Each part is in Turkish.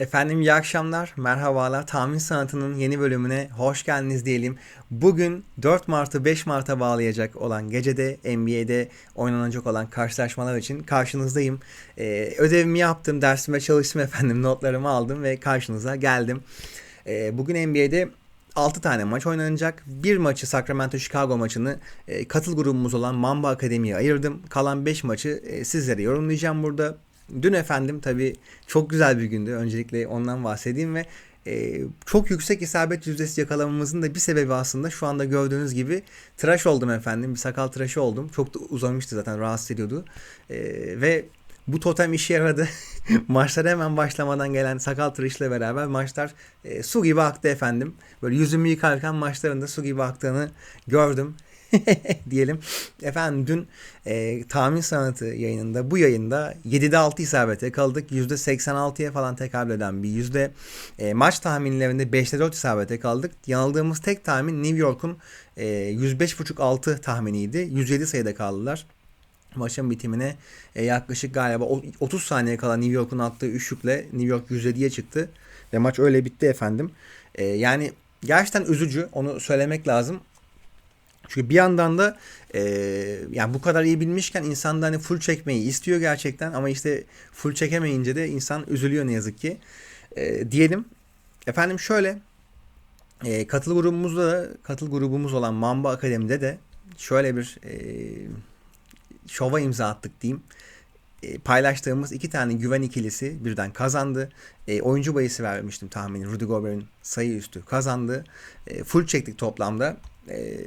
Efendim iyi akşamlar, merhabalar. Tahmin Sanatı'nın yeni bölümüne hoş geldiniz diyelim. Bugün 4 Mart'ı 5 Mart'a bağlayacak olan gecede NBA'de oynanacak olan karşılaşmalar için karşınızdayım. Ee, ödevimi yaptım, dersime çalıştım efendim, notlarımı aldım ve karşınıza geldim. Ee, bugün NBA'de 6 tane maç oynanacak. Bir maçı Sacramento Chicago maçını e, katıl grubumuz olan Mamba Akademi'ye ayırdım. Kalan 5 maçı e, sizlere yorumlayacağım burada. Dün efendim tabii çok güzel bir gündü. Öncelikle ondan bahsedeyim ve e, çok yüksek isabet yüzdesi yakalamamızın da bir sebebi aslında şu anda gördüğünüz gibi tıraş oldum efendim. Bir sakal tıraşı oldum. Çok da uzamıştı zaten rahatsız ediyordu. E, ve bu totem işe yaradı. Maçlar hemen başlamadan gelen sakal tıraşla beraber maçlar e, su gibi aktı efendim. Böyle yüzümü yıkarken maçların da su gibi aktığını gördüm. diyelim. Efendim dün e, tahmin sanatı yayınında bu yayında 7'de 6 isabete kaldık. %86'ya falan tekabül eden bir yüzde. E, maç tahminlerinde 5'te 4 isabete kaldık. Yanıldığımız tek tahmin New York'un e, 105.5-6 tahminiydi. 107 sayıda kaldılar maçın bitimine e, yaklaşık galiba 30 saniye kala New York'un attığı üçlükle New York 107'ye çıktı. Ve maç öyle bitti efendim. E, yani gerçekten üzücü onu söylemek lazım. Çünkü bir yandan da e, yani bu kadar iyi bilmişken insan da hani full çekmeyi istiyor gerçekten ama işte full çekemeyince de insan üzülüyor ne yazık ki. E, diyelim. Efendim şöyle e, katıl grubumuzda da katıl grubumuz olan Mamba Akademi'de de şöyle bir e, şova imza attık diyeyim. E, paylaştığımız iki tane güven ikilisi birden kazandı. E, oyuncu bayısı vermiştim tahmini. Rudy Gobert'in sayı üstü kazandı. E, full çektik toplamda e,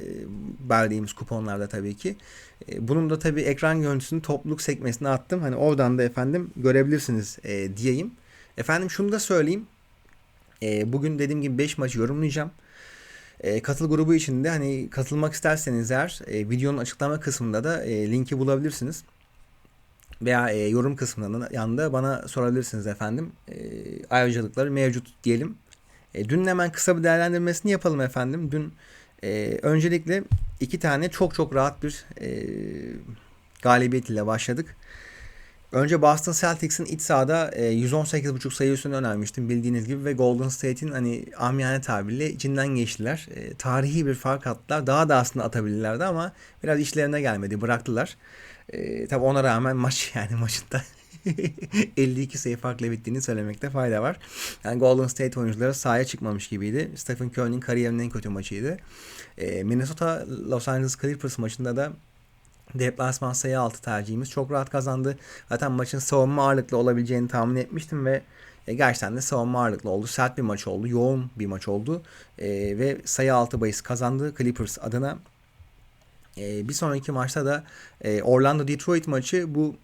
verdiğimiz kuponlarda tabii ki. E, bunun da tabii ekran görüntüsünü topluluk sekmesine attım. Hani oradan da efendim görebilirsiniz e, diyeyim. Efendim şunu da söyleyeyim. E, bugün dediğim gibi 5 maçı yorumlayacağım. E, katıl grubu içinde hani katılmak isterseniz eğer e, videonun açıklama kısmında da e, linki bulabilirsiniz. Veya e, yorum kısmında yanında bana sorabilirsiniz efendim. E, ayrıcalıkları mevcut diyelim. E, dün hemen kısa bir değerlendirmesini yapalım efendim. Dün ee, öncelikle iki tane çok çok rahat bir e, galibiyet ile başladık. Önce Boston Celtics'in iç sahada e, 118.5 sayı üstünü önermiştim bildiğiniz gibi ve Golden State'in hani amiyane tabirle içinden geçtiler. E, tarihi bir fark attılar. Daha da aslında atabilirlerdi ama biraz işlerine gelmedi bıraktılar. E, tabi ona rağmen maç yani maçında 52 sayı farkla bittiğini söylemekte fayda var. Yani Golden State oyuncuları sahaya çıkmamış gibiydi. Stephen Curry'nin kariyerinin en kötü maçıydı. E, Minnesota Los Angeles Clippers maçında da deplasman sayı altı tercihimiz çok rahat kazandı. Zaten maçın savunma ağırlıklı olabileceğini tahmin etmiştim ve e, gerçekten de savunma ağırlıklı oldu. Sert bir maç oldu. Yoğun bir maç oldu. E, ve sayı altı bahis kazandı Clippers adına. E, bir sonraki maçta da e, Orlando Detroit maçı bu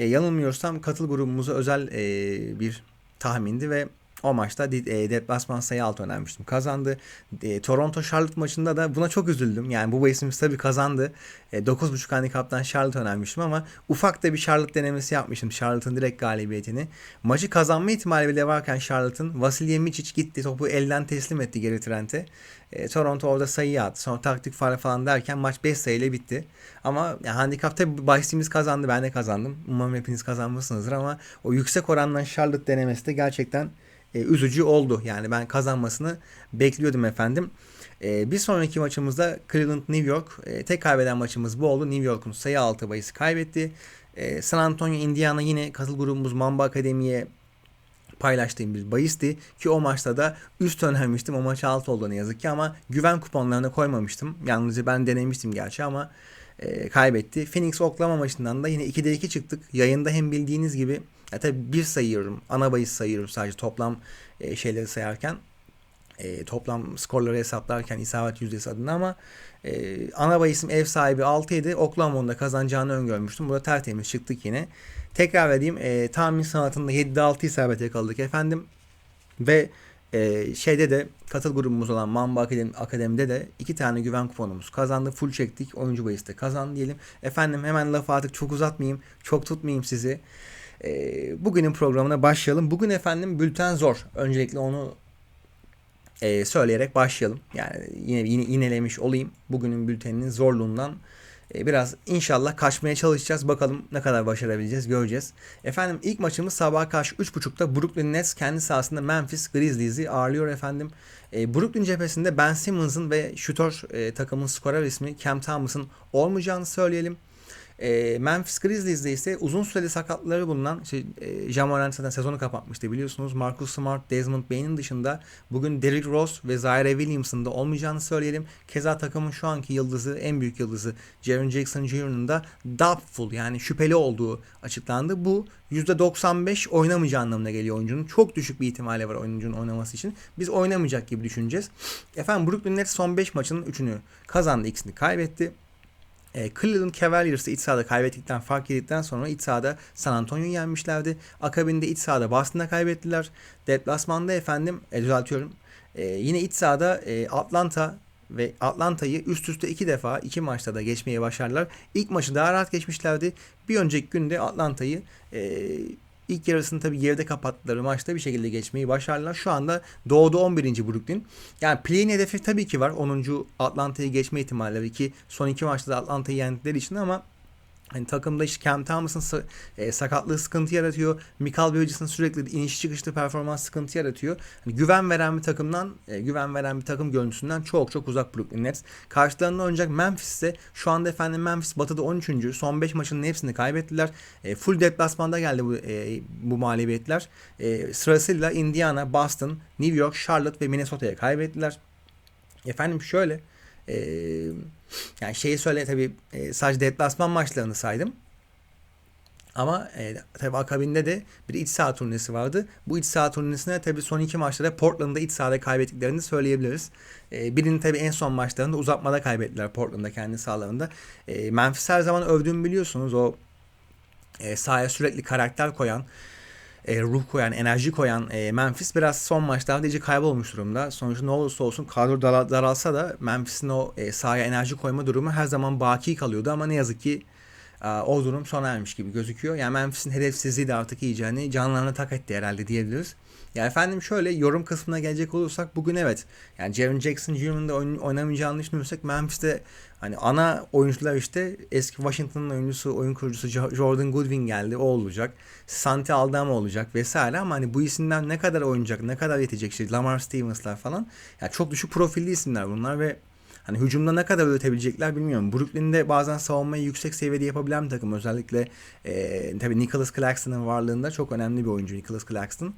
e, yanılmıyorsam katıl grubumuza özel e, bir tahmindi ve o maçta e, deplasman sayı altı önermiştim. Kazandı. E, Toronto Charlotte maçında da buna çok üzüldüm. Yani bu bahisimiz tabii kazandı. E, 9.5 handikaptan Charlotte önermiştim ama ufak da bir Charlotte denemesi yapmıştım. Charlotte'ın direkt galibiyetini. Maçı kazanma ihtimali bile varken Charlotte'ın Vasilya Miçic gitti. Topu elden teslim etti geri Trent'e. E, Toronto orada sayı attı. Sonra taktik faal falan derken maç 5 sayıyla bitti. Ama yani handikap tabii bahisimiz kazandı. Ben de kazandım. Umarım hepiniz kazanmışsınızdır ama o yüksek orandan Charlotte denemesi de gerçekten e, üzücü oldu. Yani ben kazanmasını bekliyordum efendim. E, bir sonraki maçımızda Cleveland New York. E, tek kaybeden maçımız bu oldu. New York'un sayı altı bayısı kaybetti. E, San Antonio Indiana yine katıl grubumuz Mamba Akademi'ye paylaştığım bir bahisti ki o maçta da üst önermiştim. O maç alt oldu ne yazık ki ama güven kuponlarına koymamıştım. Yalnızca ben denemiştim gerçi ama e, kaybetti. Phoenix Oklahoma maçından da yine 2'de 2 çıktık. Yayında hem bildiğiniz gibi ya tabii bir sayıyorum. Ana bahis sayıyorum sadece toplam e, şeyleri sayarken. E, toplam skorları hesaplarken isabet yüzdesi adına ama e, ana bahisim ev sahibi 6-7 Oklahoma'nın da kazanacağını öngörmüştüm. Burada tertemiz çıktık yine. Tekrar edeyim. E, tahmin sanatında 7'de 6 isabet yakaladık efendim. Ve e, şeyde de katıl grubumuz olan Mamba Akademi, Akademi'de de iki tane güven kuponumuz kazandı. Full çektik. Oyuncu bahiste kazandı diyelim. Efendim hemen lafı artık çok uzatmayayım. Çok tutmayayım sizi. E, bugünün programına başlayalım. Bugün efendim bülten zor. Öncelikle onu e, söyleyerek başlayalım. Yani yine, yine inelemiş olayım. Bugünün bülteninin zorluğundan e, biraz inşallah kaçmaya çalışacağız. Bakalım ne kadar başarabileceğiz göreceğiz. Efendim ilk maçımız sabah karşı 3.30'da Brooklyn Nets kendi sahasında Memphis Grizzlies'i ağırlıyor efendim. E, Brooklyn cephesinde Ben Simmons'ın ve şutör e, takımın skorer ismi Cam Thomas'ın olmayacağını söyleyelim. E, Memphis Grizzlies'de ise uzun süreli sakatları bulunan işte, e, Jamorant zaten sezonu kapatmıştı biliyorsunuz. Marcus Smart, Desmond Bain'in dışında bugün Derrick Rose ve Zaire Williams'ın da olmayacağını söyleyelim. Keza takımın şu anki yıldızı, en büyük yıldızı Jaren Jackson Jr.'ın da doubtful yani şüpheli olduğu açıklandı. Bu %95 oynamayacağı anlamına geliyor oyuncunun. Çok düşük bir ihtimali var oyuncunun oynaması için. Biz oynamayacak gibi düşüneceğiz. Efendim Brooklyn Nets son 5 maçının 3'ünü kazandı, ikisini kaybetti. E, Cleveland Cavaliers'ı iç sahada kaybettikten fark yedikten sonra iç sahada San Antonio'yu yenmişlerdi. Akabinde iç sahada Boston'a kaybettiler. Deplasmanda efendim e, düzeltiyorum. E, yine iç sahada e, Atlanta ve Atlanta'yı üst üste iki defa iki maçta da geçmeyi başardılar. İlk maçı daha rahat geçmişlerdi. Bir önceki günde Atlanta'yı e, İlk yarısını tabii geride kapattıkları maçta bir şekilde geçmeyi başardılar. Şu anda doğuda 11. Brooklyn. Yani play'in hedefi tabii ki var. 10. Atlanta'yı geçme ihtimalleri ki son iki maçta da Atlanta'yı yendikleri için ama Hani takımda işte Cam Thomas'ın e, sakatlığı sıkıntı yaratıyor. Michael Bridges'ın sürekli iniş çıkışlı performans sıkıntı yaratıyor. Hani güven veren bir takımdan, e, güven veren bir takım görüntüsünden çok çok uzak Brooklyn Nets. Karşılarında oynayacak Memphis ise şu anda efendim Memphis batıda 13. Son 5 maçının hepsini kaybettiler. E, full deplasmanda geldi bu, e, bu mağlubiyetler. Sırasıyla Indiana, Boston, New York, Charlotte ve Minnesota'ya kaybettiler. Efendim şöyle e, yani şeyi söyle tabii e, sadece deplasman maçlarını saydım. Ama e, tabii akabinde de bir iç saha turnesi vardı. Bu iç saha turnesine tabii son iki maçta da Portland'da iç sahada kaybettiklerini söyleyebiliriz. E, birini tabii en son maçlarında uzatmada kaybettiler Portland'da kendi sahalarında. E, Memphis her zaman övdüğümü biliyorsunuz. O e, sahaya sürekli karakter koyan, e, ruh koyan, enerji koyan e, Memphis biraz son maçlarda iyice kaybolmuş durumda. Sonuçta ne olursa olsun kadro daralsa da Memphis'in o e, sahaya enerji koyma durumu her zaman baki kalıyordu ama ne yazık ki o durum sona ermiş gibi gözüküyor. Yani Memphis'in hedefsizliği de artık iyice hani canlarına tak etti herhalde diyebiliriz. Ya efendim şöyle yorum kısmına gelecek olursak bugün evet. Yani Jaren Jackson Jr.'ın oynamayacağını düşünürsek Memphis'te hani ana oyuncular işte eski Washington'ın oyuncusu, oyun kurucusu Jordan Goodwin geldi. O olacak. Santi Aldama olacak vesaire ama hani bu isimler ne kadar oynayacak, ne kadar yetecek işte Lamar Stevens'lar falan. Yani çok düşük profilli isimler bunlar ve Hani hücumda ne kadar üretebilecekler bilmiyorum. Brooklyn'de bazen savunmayı yüksek seviyede yapabilen bir takım. Özellikle e, tabii Nicholas Claxton'ın varlığında çok önemli bir oyuncu Nicholas Claxton.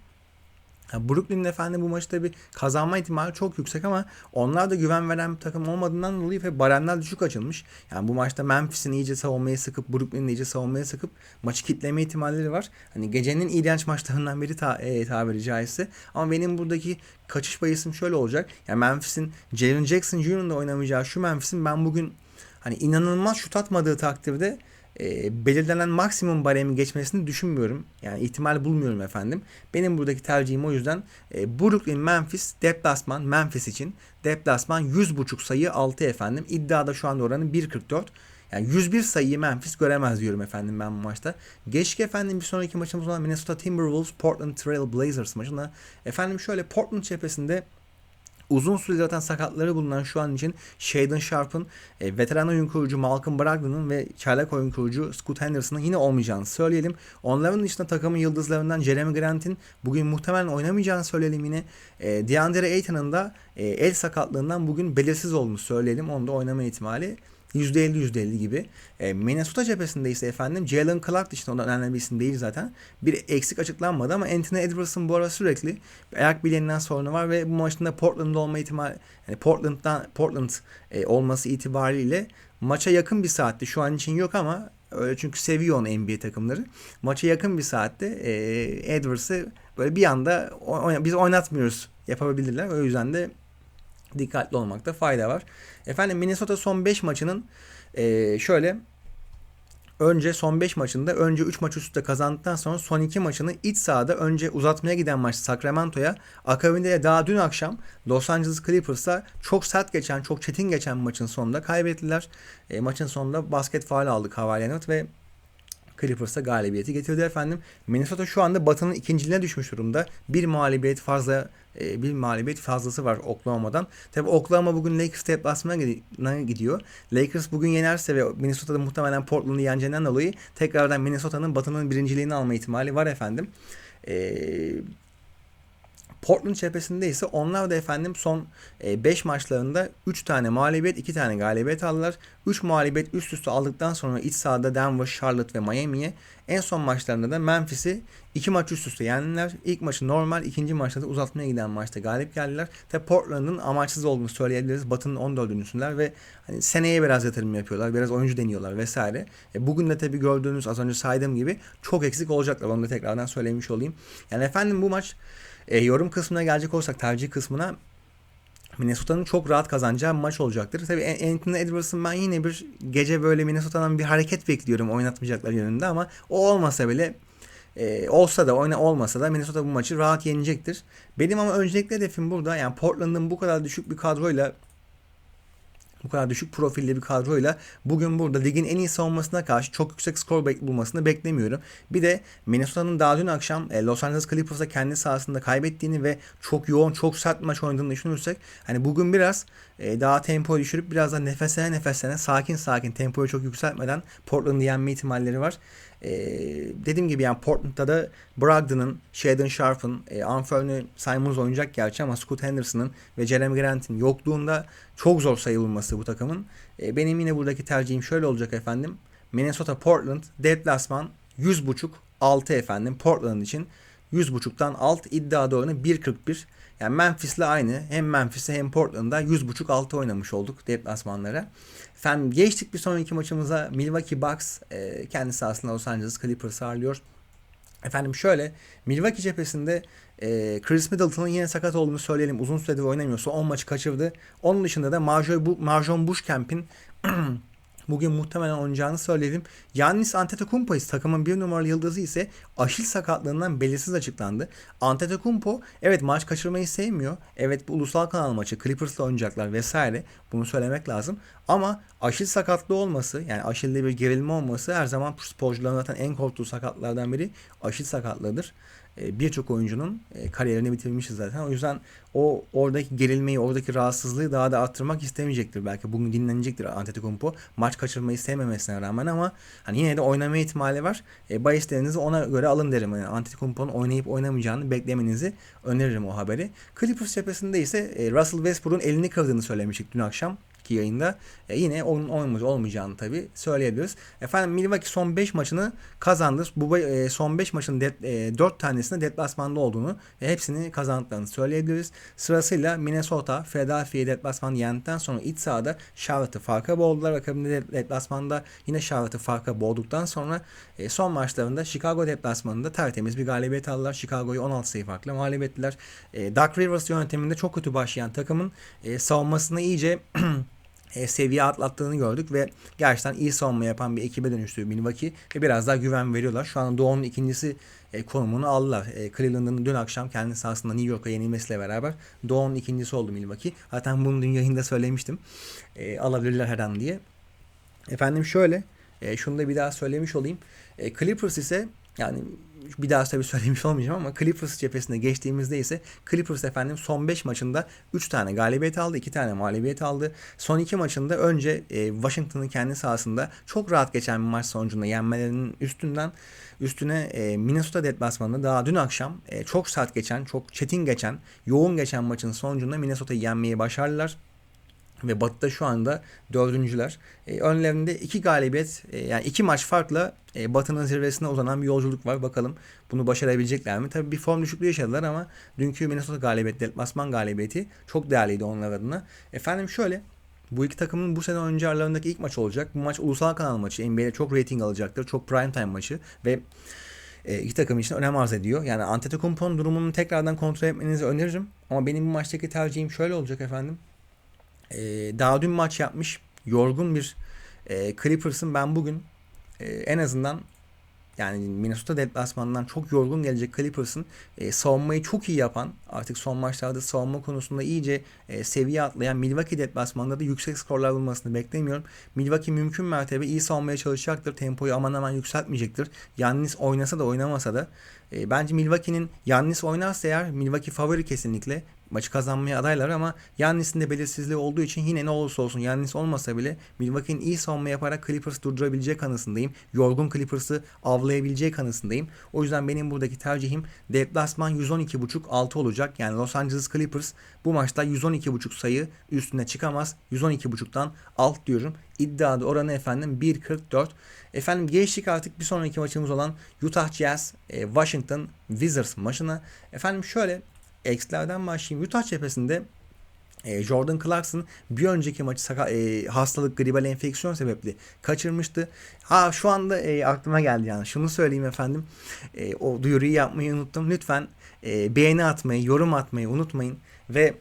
Brooklyn'in efendim bu maçı tabi kazanma ihtimali çok yüksek ama onlar da güven veren bir takım olmadığından dolayı ve baremler düşük açılmış. Yani bu maçta Memphis'in iyice savunmaya sıkıp Brooklyn'in iyice savunmaya sıkıp maçı kitleme ihtimalleri var. Hani gecenin iğrenç maçlarından biri ta, e, tabiri caizse. Ama benim buradaki kaçış bayısım şöyle olacak. Yani Memphis'in Jalen Jackson Jr.'ın da oynamayacağı şu Memphis'in ben bugün hani inanılmaz şut atmadığı takdirde e, belirlenen maksimum baremi geçmesini düşünmüyorum. Yani ihtimal bulmuyorum efendim. Benim buradaki tercihim o yüzden e, Brooklyn Memphis deplasman Memphis için deplasman 100.5 sayı 6 efendim. İddiada şu anda oranı 1.44. Yani 101 sayıyı Memphis göremez diyorum efendim ben bu maçta. Geçtik efendim bir sonraki maçımız olan Minnesota Timberwolves Portland Trail Blazers maçında. Efendim şöyle Portland cephesinde uzun süre zaten sakatları bulunan şu an için Shaden Sharp'ın, e, veteran oyun kurucu Malcolm Brogdon'un ve çaylak oyun kurucu Scoot Henderson'ın yine olmayacağını söyleyelim. Onların dışında takımın yıldızlarından Jeremy Grant'in bugün muhtemelen oynamayacağını söyleyelim yine. E, DeAndre Ayton'ın da e, el sakatlığından bugün belirsiz olduğunu söyleyelim. Onda oynama ihtimali %50 %50 gibi. E, Minnesota cephesinde ise efendim Jalen Clark dışında önemli bir isim değil zaten. Bir eksik açıklanmadı ama Anthony Edwards'ın bu ara sürekli ayak bileğinden sorunu var ve bu maçında Portland'da olma ihtimali yani Portland'dan Portland e, olması itibariyle maça yakın bir saatte şu an için yok ama öyle çünkü seviyor onu NBA takımları. Maça yakın bir saatte e, Edwards'ı böyle bir anda biz oynatmıyoruz yapabilirler. O yüzden de dikkatli olmakta fayda var. Efendim Minnesota son 5 maçının e, şöyle önce son 5 maçında önce 3 maç üstte kazandıktan sonra son 2 maçını iç sahada önce uzatmaya giden maç Sacramento'ya akabinde de daha dün akşam Los Angeles Clippers'a çok sert geçen çok çetin geçen maçın sonunda kaybettiler. E, maçın sonunda basket faal aldı Kawhi Leonard ve Clippers'a galibiyeti getirdi efendim. Minnesota şu anda Batı'nın ikinciliğine düşmüş durumda. Bir mağlubiyet fazla e, bir mağlubiyet fazlası var Oklahoma'dan. Tabi Oklahoma bugün Lakers deplasmana gidiyor. Lakers bugün yenerse ve Minnesota'da muhtemelen Portland'ı yeneceğinden dolayı tekrardan Minnesota'nın Batı'nın birinciliğini alma ihtimali var efendim. Eee Portland cephesinde ise onlar da efendim son 5 e, maçlarında 3 tane mağlubiyet 2 tane galibiyet aldılar. 3 mağlubiyet üst üste aldıktan sonra iç sahada Denver, Charlotte ve Miami'ye en son maçlarında da Memphis'i 2 maç üst üste yendiler. İlk maçı normal, ikinci maçta da uzatmaya giden maçta galip geldiler. Tabi Portland'ın amaçsız olduğunu söyleyebiliriz. Batı'nın 14'üncüsüler ve hani seneye biraz yatırım yapıyorlar. Biraz oyuncu deniyorlar vesaire. E bugün de tabi gördüğünüz az önce saydığım gibi çok eksik olacaklar. Onu da tekrardan söylemiş olayım. Yani efendim bu maç e, yorum kısmına gelecek olsak tercih kısmına Minnesota'nın çok rahat kazanacağı bir maç olacaktır. Tabii Anthony Edwards'ın ben yine bir gece böyle Minnesota'dan bir hareket bekliyorum oynatmayacaklar yönünde ama o olmasa bile e, olsa da oyna olmasa da Minnesota bu maçı rahat yenecektir. Benim ama öncelikle hedefim burada yani Portland'ın bu kadar düşük bir kadroyla bu kadar düşük profilli bir kadroyla bugün burada ligin en iyi savunmasına karşı çok yüksek skor bek bulmasını beklemiyorum. Bir de Minnesota'nın daha dün akşam e, Los Angeles Clippers'a kendi sahasında kaybettiğini ve çok yoğun, çok sert maç oynadığını düşünürsek hani bugün biraz e, daha tempoyu düşürüp biraz da nefesine nefesine sakin sakin tempoyu çok yükseltmeden Portland'ı yenme ihtimalleri var. E, dediğim gibi yani Portland'da da Brogdon'ın, Shaden Sharp'ın, e, Anthony Simons oynayacak gerçi ama Scott Henderson'ın ve Jeremy Grant'in yokluğunda çok zor sayılması bu takımın. E, benim yine buradaki tercihim şöyle olacak efendim. Minnesota Portland deplasman 100.5 6 efendim Portland için 100.5'tan alt iddia doğrunu 1.41. Yani Memphis'le aynı. Hem Memphis'e hem Portland'da 100.5 altı oynamış olduk deplasmanlara. Efendim geçtik bir sonraki maçımıza Milwaukee Bucks e, kendi sahasında Los Angeles Clippers ağırlıyor. Efendim şöyle Milwaukee cephesinde e, Chris Middleton'ın yine sakat olduğunu söyleyelim. Uzun süredir oynamıyorsa 10 maçı kaçırdı. Onun dışında da Marjon Bushcamp'in bugün muhtemelen oynayacağını söyledim. Yannis Antetokounmpo ise takımın bir numaralı yıldızı ise aşil sakatlığından belirsiz açıklandı. Antetokounmpo evet maç kaçırmayı sevmiyor. Evet bu ulusal kanal maçı Clippers'la oynayacaklar vesaire. Bunu söylemek lazım. Ama aşil sakatlığı olması yani aşilde bir gerilme olması her zaman sporcuların zaten en korktuğu sakatlardan biri aşil sakatlığıdır. E, birçok oyuncunun e, kariyerini bitirmişiz zaten. O yüzden o oradaki gerilmeyi, oradaki rahatsızlığı daha da arttırmak istemeyecektir. Belki bugün dinlenecektir Antetokounmpo. Maç kaçırmayı sevmemesine rağmen ama hani yine de oynama ihtimali var. E, bahislerinizi ona göre alın derim. Yani Antetokounmpo'nun oynayıp oynamayacağını beklemenizi öneririm o haberi. Clippers cephesinde ise e, Russell Westbrook'un elini kırdığını söylemiştik dün akşam ki yayında e, yine onun olmaz olmayacağını tabi söyleyebiliriz. Efendim Milwaukee son 5 maçını kazandı. Bu e, son 5 maçın de, e, 4 tanesinde deplasmanda olduğunu ve hepsini kazandıklarını söyleyebiliriz. Sırasıyla Minnesota, Philadelphia'yı deplasmanda yendikten sonra iç sahada Charlotte'ı farka boğdular. Akabinde deplasmanda yine Charlotte'ı farka boğduktan sonra e, son maçlarında Chicago deplasmanında tertemiz bir galibiyet aldılar. Chicago'yu 16 sayı farklı mağlup ettiler. E, Doug Rivers yönetiminde çok kötü başlayan takımın e, savunmasını iyice e, seviye atlattığını gördük ve gerçekten iyi savunma yapan bir ekibe dönüştü Milwaukee ve biraz daha güven veriyorlar. Şu an Doğu'nun ikincisi e, konumunu aldılar. E, Cleveland'ın dün akşam kendi sahasında New York'a yenilmesiyle beraber Doğu'nun ikincisi oldu Milwaukee. Zaten bunu dün yayında söylemiştim. E, alabilirler her an diye. Efendim şöyle, e, şunu da bir daha söylemiş olayım. E, Clippers ise yani bir daha tabii söylemiş olmayacağım ama Clippers cephesine geçtiğimizde ise Clippers efendim son 5 maçında 3 tane galibiyet aldı, 2 tane mağlubiyet aldı. Son 2 maçında önce e, Washington'ın kendi sahasında çok rahat geçen bir maç sonucunda yenmelerinin üstünden üstüne e, Minnesota deplasmanında daha dün akşam e, çok sert geçen, çok çetin geçen, yoğun geçen maçın sonucunda Minnesota'yı yenmeyi başardılar ve Batı'da şu anda dördüncüler. E, önlerinde iki galibiyet e, yani iki maç farkla e, Batı'nın zirvesine uzanan bir yolculuk var. Bakalım bunu başarabilecekler mi? Tabii bir form düşüklüğü yaşadılar ama dünkü Minnesota galibiyeti, deplasman galibiyeti çok değerliydi onlar adına. Efendim şöyle bu iki takımın bu sene oyuncu aralarındaki ilk maç olacak. Bu maç ulusal kanal maçı. NBA'de çok rating alacaktır. Çok prime time maçı ve e, iki takım için önem arz ediyor. Yani Antetokounmpo'nun durumunu tekrardan kontrol etmenizi öneririm. Ama benim bu maçtaki tercihim şöyle olacak efendim. E, daha dün maç yapmış yorgun bir e, Clippers'ın ben bugün e, en azından yani Minnesota deplasmanından çok yorgun gelecek Clippers'ın e, savunmayı çok iyi yapan artık son maçlarda savunma konusunda iyice e, seviye atlayan Milwaukee deplasmanında da yüksek skorlar bulmasını beklemiyorum. Milwaukee mümkün mertebe iyi savunmaya çalışacaktır. Tempoyu aman aman yükseltmeyecektir. Yannis oynasa da oynamasa da e, bence Milwaukee'nin Yannis oynarsa eğer Milwaukee favori kesinlikle maçı kazanmaya adaylar ama Yannis'in de belirsizliği olduğu için yine ne olursa olsun Yannis olmasa bile Milwaukee'nin iyi savunma yaparak Clippers durdurabileceği kanısındayım. Yorgun Clippers'ı avlayabileceği kanısındayım. O yüzden benim buradaki tercihim deplasman 112.5 altı olacak. Yani Los Angeles Clippers bu maçta 112.5 sayı üstüne çıkamaz. 112.5'tan alt diyorum. İddiada oranı efendim 1.44. Efendim geçtik artık bir sonraki maçımız olan Utah Jazz e, Washington Wizards maçına. Efendim şöyle eksilerden başlayayım. Utah cephesinde e, Jordan Clarkson bir önceki maçı saka, e, hastalık gribal enfeksiyon sebepli kaçırmıştı. Ha şu anda e, aklıma geldi yani. Şunu söyleyeyim efendim. E, o duyuruyu yapmayı unuttum. Lütfen e, beğeni atmayı, yorum atmayı unutmayın ve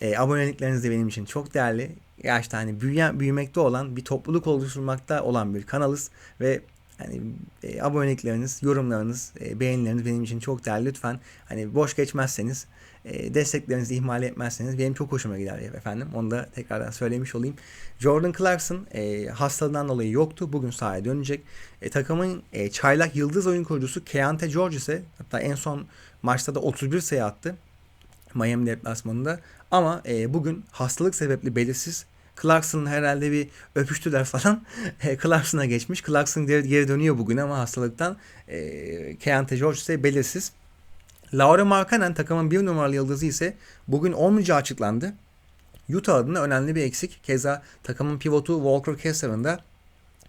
e, abonelikleriniz de benim için çok değerli. Gerçekten hani büyüyen, büyümekte olan bir topluluk oluşturmakta olan bir kanalız ve hani e, abonelikleriniz, yorumlarınız, e, beğenileriniz benim için çok değerli. Lütfen hani boş geçmezseniz, e, desteklerinizi ihmal etmezseniz benim çok hoşuma gider efendim. Onu da tekrardan söylemiş olayım. Jordan Clarkson e, hastalığından dolayı yoktu. Bugün sahaya dönecek. E, takımın e, çaylak yıldız oyun kurucusu Keante George ise hatta en son maçta da 31 sayı attı. Miami deplasmanında. Ama e, bugün hastalık sebepli belirsiz Clarkson herhalde bir öpüştüler falan. E, Clarkson'a geçmiş. Clarkson geri, geri dönüyor bugün ama hastalıktan. E, Keante George ise belirsiz. Laura Markkanen takımın bir numaralı yıldızı ise bugün olmayacağı açıklandı. Utah adına önemli bir eksik. Keza takımın pivotu Walker Kessler'ın da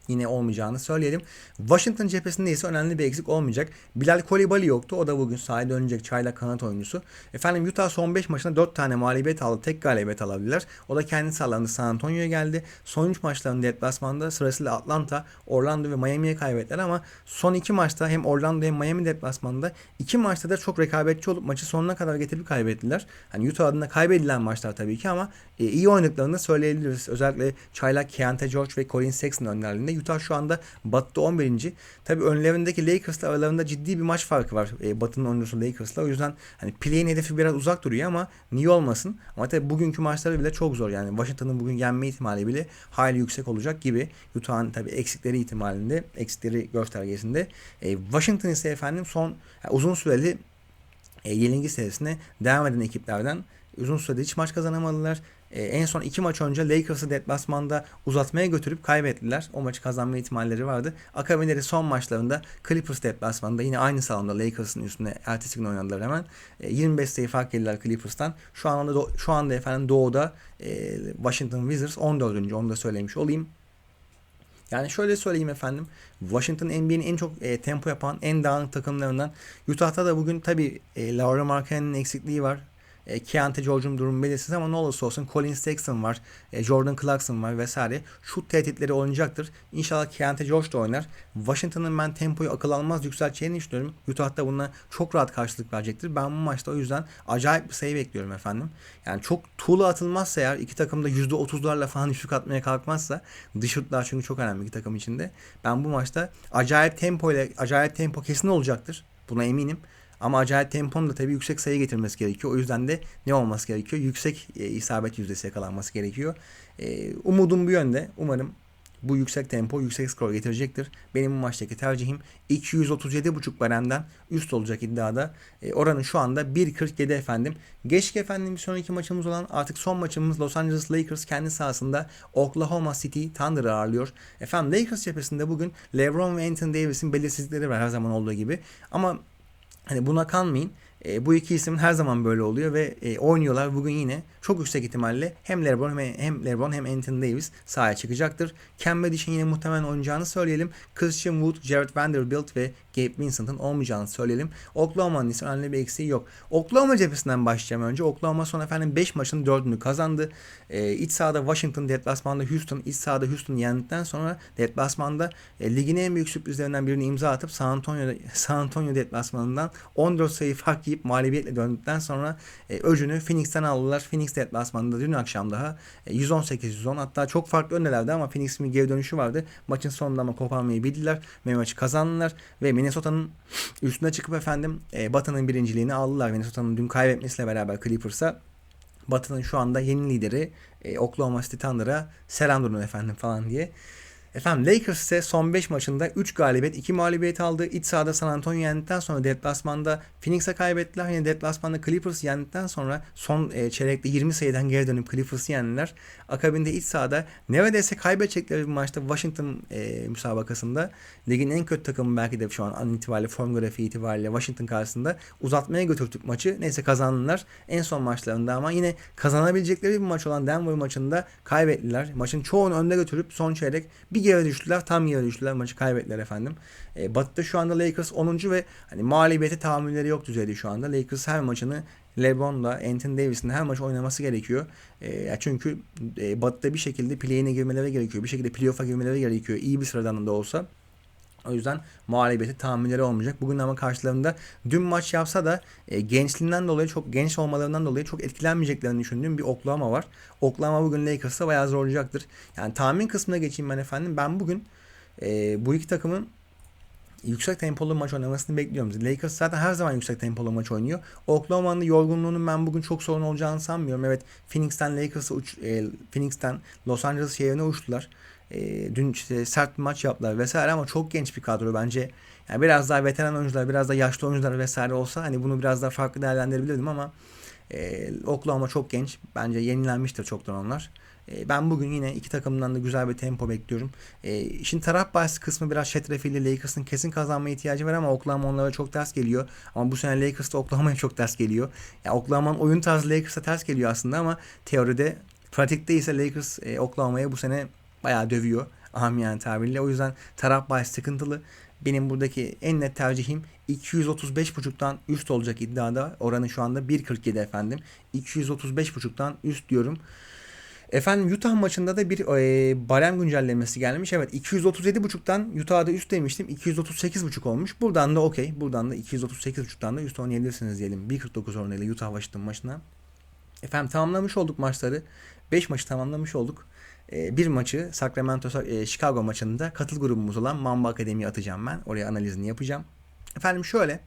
yine olmayacağını söyleyelim. Washington cephesinde ise önemli bir eksik olmayacak. Bilal Kolibali yoktu. O da bugün sahaya dönecek çaylak kanat oyuncusu. Efendim Utah son 5 maçında 4 tane mağlubiyet aldı. Tek galibiyet alabilirler. O da kendisi alanında San Antonio'ya geldi. Son 3 maçlarında deplasmanda sırasıyla Atlanta, Orlando ve Miami'ye kaybettiler ama son 2 maçta hem Orlando hem Miami deplasmanda 2 maçta da çok rekabetçi olup maçı sonuna kadar getirip kaybettiler. Hani Utah adına kaybedilen maçlar tabii ki ama e, iyi oynadıklarını söyleyebiliriz. Özellikle çaylak Keante George ve Colin Sexton Utah şu anda Batı'da 11. Tabii önlerindeki Lakers'la aralarında ciddi bir maç farkı var. E, Batı'nın oyuncusu Lakers'la. O yüzden hani play'in hedefi biraz uzak duruyor ama niye olmasın? Ama tabii bugünkü maçları bile çok zor. Yani Washington'ın bugün yenme ihtimali bile hayli yüksek olacak gibi. Utah'ın tabii eksikleri ihtimalinde, eksikleri göstergesinde. E, Washington ise efendim son yani uzun süreli e, yenilgi serisine devam eden ekiplerden uzun sürede hiç maç kazanamadılar. Ee, en son iki maç önce Lakers'ı deplasmanda uzatmaya götürüp kaybettiler. O maçı kazanma ihtimalleri vardı. Akabeleri son maçlarında Clippers deplasmanında yine aynı salonda Lakers'ın üstüne ertesi gün oynadılar hemen. E, 25 sayı fark yediler Clippers'tan. Şu anda şu anda efendim doğuda e, Washington Wizards 14. onu da söylemiş olayım. Yani şöyle söyleyeyim efendim. Washington NBA'nin en çok e, tempo yapan, en dağınık takımlarından. Utah'ta da bugün tabi e, Laura Markkanen'in eksikliği var. E, Keante George'un durumu belirsiz ama ne olursa olsun Colin Sexton var. E, Jordan Clarkson var vesaire. Şut tehditleri oynayacaktır. İnşallah Keante George da oynar. Washington'ın ben tempoyu akıl almaz yükselteceğini düşünüyorum. Utah da buna çok rahat karşılık verecektir. Ben bu maçta o yüzden acayip bir sayı bekliyorum efendim. Yani çok tuğla atılmazsa eğer iki takım da %30'larla falan üçlük atmaya kalkmazsa dış şutlar çünkü çok önemli iki takım içinde. Ben bu maçta acayip tempo ile acayip tempo kesin olacaktır. Buna eminim. Ama acayip temponun da tabii yüksek sayı getirmesi gerekiyor. O yüzden de ne olması gerekiyor? Yüksek e, isabet yüzdesi yakalanması gerekiyor. E, umudum bu yönde. Umarım bu yüksek tempo yüksek skor getirecektir. Benim bu maçtaki tercihim 237.5 baremden üst olacak iddiada. E, oranın şu anda 1.47 efendim. Geçtik efendim bir sonraki maçımız olan artık son maçımız Los Angeles Lakers kendi sahasında Oklahoma City Thunder'ı ağırlıyor. Efendim Lakers cephesinde bugün LeBron ve Anthony Davis'in belirsizlikleri var her zaman olduğu gibi. Ama Hani buna kanmayın. E, bu iki isim her zaman böyle oluyor ve e, oynuyorlar bugün yine çok yüksek ihtimalle hem LeBron hem, hem LeBron hem Anthony Davis sahaya çıkacaktır. Cam Reddish'in yine muhtemelen oynayacağını söyleyelim. Christian Wood, Jared Vanderbilt ve Gabe Vincent'ın olmayacağını söyleyelim. Oklahoma'nın ise önemli bir eksiği yok. Oklahoma cephesinden başlayacağım önce. Oklahoma son efendim 5 maçın 4'ünü kazandı. Ee, iç sahada Washington, deplasmanda Houston, iç sahada Houston yendikten sonra deplasmanda e, ligin en büyük sürprizlerinden birini imza atıp San Antonio, San Antonio deplasmanından 14 sayı fark yiyip mağlubiyetle döndükten sonra e, öcünü Phoenix'ten aldılar. Phoenix deplasmanında dün akşam daha e, 118-110 hatta çok farklı öndelerdi ama Phoenix'in geri dönüşü vardı. Maçın sonunda ama koparmayı bildiler ve maçı kazandılar ve Minnesota'nın üstüne çıkıp efendim e, Batı'nın birinciliğini aldılar. Minnesota'nın dün kaybetmesiyle beraber Clippers'a Batı'nın şu anda yeni lideri e, Oklahoma City Thunder'a selam durun efendim falan diye. Efendim Lakers ise son 5 maçında 3 galibiyet 2 mağlubiyet aldı. İç sahada San Antonio yendikten sonra deplasmanda Phoenix'e kaybettiler. Yine deplasmanda Clippers yendikten sonra son e, çeyrekte 20 sayıdan geri dönüp Clippers'ı yendiler. Akabinde iç sahada neredeyse kaybedecekleri bir maçta Washington e, müsabakasında ligin en kötü takımı belki de şu an an itibariyle form grafiği itibariyle Washington karşısında uzatmaya götürdük maçı. Neyse kazandılar. En son maçlarında ama yine kazanabilecekleri bir maç olan Denver maçında kaybettiler. Maçın çoğunu önde götürüp son çeyrek bir geri düştüler. Tam geri düştüler. Maçı kaybettiler efendim. E, Batı'da şu anda Lakers 10. ve hani mağlubiyete tahammülleri yok düzeyde şu anda. Lakers her maçını LeBron'la Anthony Davis'in her maç oynaması gerekiyor. E, çünkü e, Batı'da bir şekilde play'ine girmeleri gerekiyor. Bir şekilde playoff'a girmeleri gerekiyor. İyi bir sıradan da olsa. O yüzden mağlubiyeti tahammülleri olmayacak. Bugün ama karşılarında dün maç yapsa da e, gençliğinden dolayı çok genç olmalarından dolayı çok etkilenmeyeceklerini düşündüğüm bir Oklahoma var. Oklahoma bugün Lakers'a bayağı zorlayacaktır. Yani tahmin kısmına geçeyim ben efendim. Ben bugün e, bu iki takımın yüksek tempolu maç oynamasını bekliyorum. Lakers zaten her zaman yüksek tempolu maç oynuyor. Oklahoma'nın yorgunluğunun ben bugün çok sorun olacağını sanmıyorum. Evet Phoenix'ten Lakers'a uç, e, Phoenix'ten Los Angeles şehrine uçtular. E, dün işte sert bir maç yaptılar vesaire ama çok genç bir kadro bence. Yani biraz daha veteran oyuncular, biraz da yaşlı oyuncular vesaire olsa hani bunu biraz daha farklı değerlendirebilirdim ama e, Oklahoma çok genç. Bence yenilenmiştir çoktan onlar. E, ben bugün yine iki takımdan da güzel bir tempo bekliyorum. E, işin taraf bahsi kısmı biraz şetrefilli. Lakers'ın kesin kazanmaya ihtiyacı var ama Oklahoma onlara çok ters geliyor. Ama bu sene Lakers da Oklahoma'ya çok ters geliyor. Yani Oklahoma'nın oyun tarzı Lakers'a ters geliyor aslında ama teoride pratikte ise Lakers e, Oklahoma'ya bu sene bayağı dövüyor. Amiyane tabirle. O yüzden taraf bahsi sıkıntılı. Benim buradaki en net tercihim 235.5'tan üst olacak iddiada. Oranı şu anda 1.47 efendim. 235.5'tan üst diyorum. Efendim Utah maçında da bir e, barem güncellemesi gelmiş. Evet 237.5'tan Utah'da üst demiştim. 238.5 olmuş. Buradan da okey. Buradan da 238.5'tan da üst oynayabilirsiniz diyelim. 1.49 oranıyla Utah Washington maçına. Efendim tamamlamış olduk maçları. 5 maçı tamamlamış olduk. E, bir maçı Sacramento e, Chicago maçında katıl grubumuz olan Mamba Akademi'ye atacağım ben. Oraya analizini yapacağım. Efendim şöyle.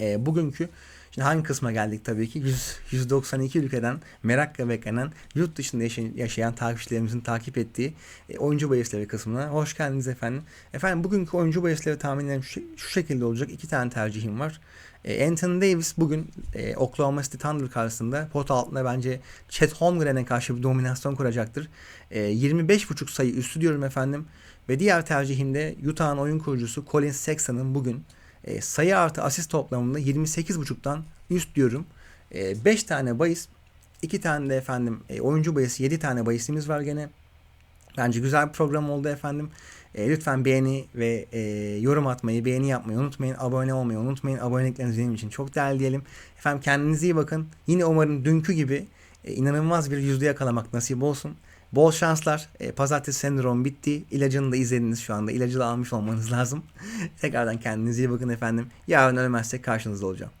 E, bugünkü Şimdi hangi kısma geldik tabii ki? 100, 192 ülkeden merakla beklenen yurt dışında yaşayan, yaşayan takipçilerimizin takip ettiği e, oyuncu bahisleri kısmına. Hoş geldiniz efendim. Efendim bugünkü oyuncu bahisleri tahminlerim şu, şu şekilde olacak. İki tane tercihim var. E, Anthony Davis bugün e, Oklahoma City Thunder karşısında pot altında bence Chet Holmgren'e karşı bir dominasyon kuracaktır. E, 25.5 sayı üstü diyorum efendim. Ve diğer tercihim de Utah'ın oyun kurucusu Colin Sexton'ın bugün e, sayı artı asist toplamında 28.5'tan üst diyorum. 5 e, tane bahis, 2 tane de efendim e, oyuncu bahisi, 7 tane bahisimiz var gene. Bence güzel bir program oldu efendim. E, lütfen beğeni ve e, yorum atmayı, beğeni yapmayı unutmayın. Abone olmayı unutmayın. Abonelikleriniz benim için çok değerli diyelim. Efendim kendinize iyi bakın. Yine umarım dünkü gibi e, inanılmaz bir yüzde yakalamak nasip olsun. Bol şanslar. E, pazartesi sendrom bitti. İlacını da izlediniz şu anda. İlacı da almış olmanız lazım. Tekrardan kendinize iyi bakın efendim. Yarın ölmezsek karşınızda olacağım.